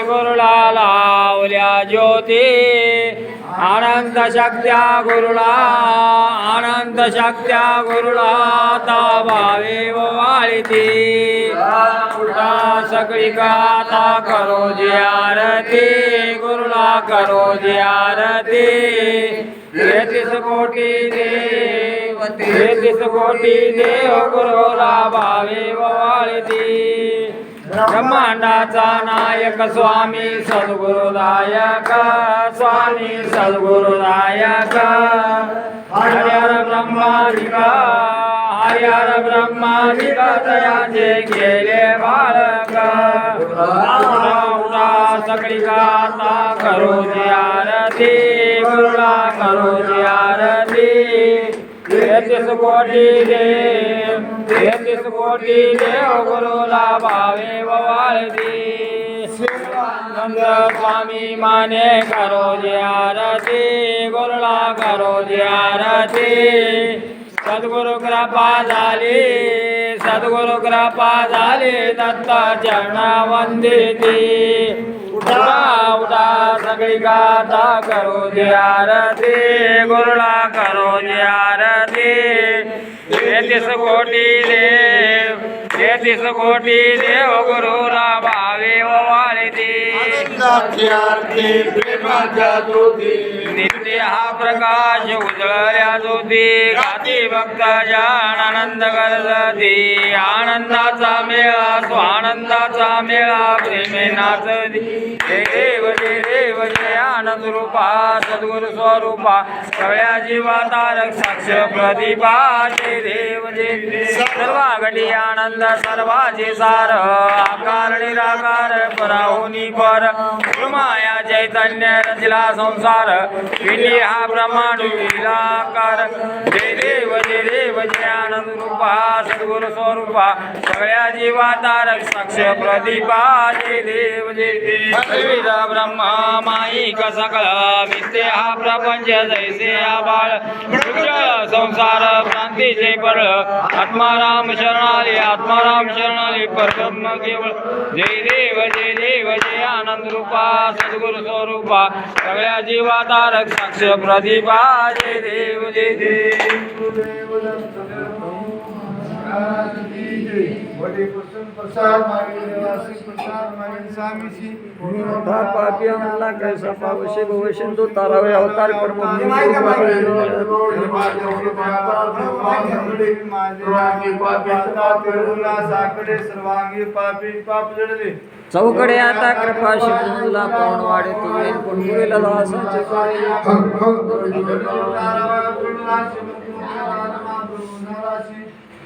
गुरुला लावल्या ज्योती. अनंत शक्त्या गुरुला अनंत शक्त्या गुरुला ताबावे वाळीती. उठा सगळी गाता करो जी आरती गुरुला करो आरती. तेहतीस कोटी देव तेहतीस कोटी देव गुरुला भावे वाळीती. ब्रह्मांडाचा नायक स्वामी सद्गुरुदायक स्वामी सद्गुरुदायक. हरिहर ब्रह्मादिका हरिहर ब्रह्मादिका तयाचे केले बाळक उडा उठा सगळी गाता करू जी आरती गुरुला जी आरती. तेहतीस कोटी देव तेहतीस कोटी देव गुरुला भावे वाळती नंद स्वामी माने करो जे आरती गुरुला करो जे आरती सद्गुरु कृपा झाली सद्गुरु कृपा झाले दत्ता चरणा वंदिती. उठा उठा सगळी गाथा करो जे आरती गुरुला करो जे आरती. तेहतीस कोटी देव तेहतीस कोटी देव गुरुला भावे वाळती. आनंदाची प्रेमाच्या ज्योती. नित्य हा प्रकाश उजळल्या ज्योती. गाती भक्त जान आनंद करती आनंदाचा मेळा स्वानंदाचा मेळा प्रेमे नाचती. देव देव आनंद रूपा सद्गुरु स्वरूपा. सगळ्या जीवा तारक साक्ष प्रदीपा जय देव देव. सर्वा घटी आनंद सर्वाचे सार आकार निराकार पराहुनी पर माया चैतन्य रचला संसार विली हा ब्रह्मांड विलाकार जय देव जय देव जय आनंद रूपा सद्गुरु स्वरूपा सगळ्या जीवा तारक साक्ष प्रदीपा जय देव जय देव। ब्रह्मा माईक सकळ मिथ्य हा प्रपंच जैसे आबाळ उज्ज्वल संसार पर आत्मा आत्माराम शरणाली आत्माराम शरणाली परब्रह्म केवळ. जय देव जय देव जय आनंद रूपा सद्गुरु स्वरूपा. सगळ्या जीवा तारक साक्ष प्रदीपा. जय देव जय देव. प्रसाद मागे देवासी प्रसाद मागे स्वामीची पापी आम्हाला कैसा पावशे भवशेंदू तारावे अवतार कर्म साकडे सर्वांगी पापी पाप जडले चौकडे आता कृपा शिवला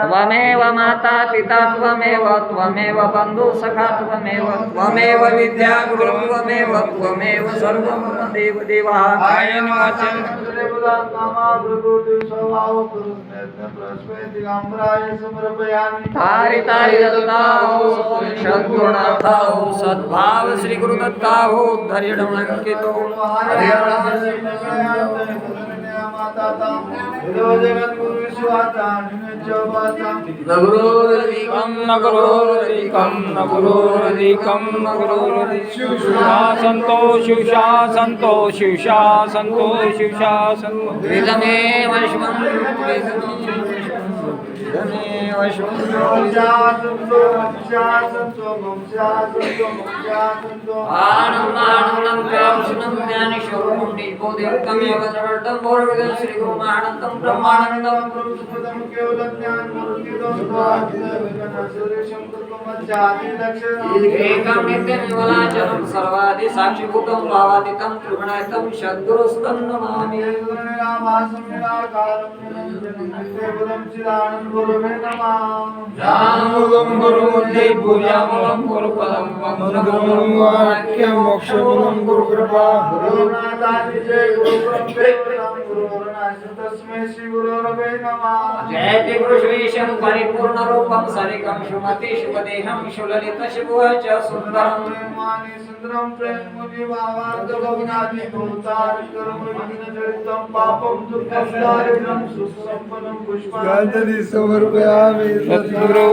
त्वमेव माता पिता त्वमेव त्वमेव बन्धु सखा त्वमेव त्वमेव विद्या गुरु त्वमेव त्वमेव सर्वं मम देव। देवा कायन वाचन तारी तारी दत्ताहो सद्गुणाथाहो सद्भाव श्री गुरु गुरोरधि कं न गुरोरधि कं न गुरोरधि शिवशा संतो शिवशा संतो शिवशा संतो शिवशा संतो त्रिदमेव श्वं त्रिदमेव సర్వాది సాక్షిభూతం భావాదితం త్రిగుణయుతం సద్గురుస్తం నమామి. రామాసం నిరాకారం పూజామూలం గురు పదం వాక్యం మోక్షమూలం గురు కృపా జయతి గురుశ్రీశం పరిపూర్ణ రూపం సరికం శుమతి శుభదేహం శులలిత శుభ సుందరం సుందరం ప్రేమముని భావార్థ భవనాది భూతారి కర్మ విఘ్న చరితం పాపం దుఃఖ దారిద్రం సుసంపన్నం పుష్పాంజలి ਗੁਰ ਪਿਆਰੇ ਸਤਿਗੁਰੂ।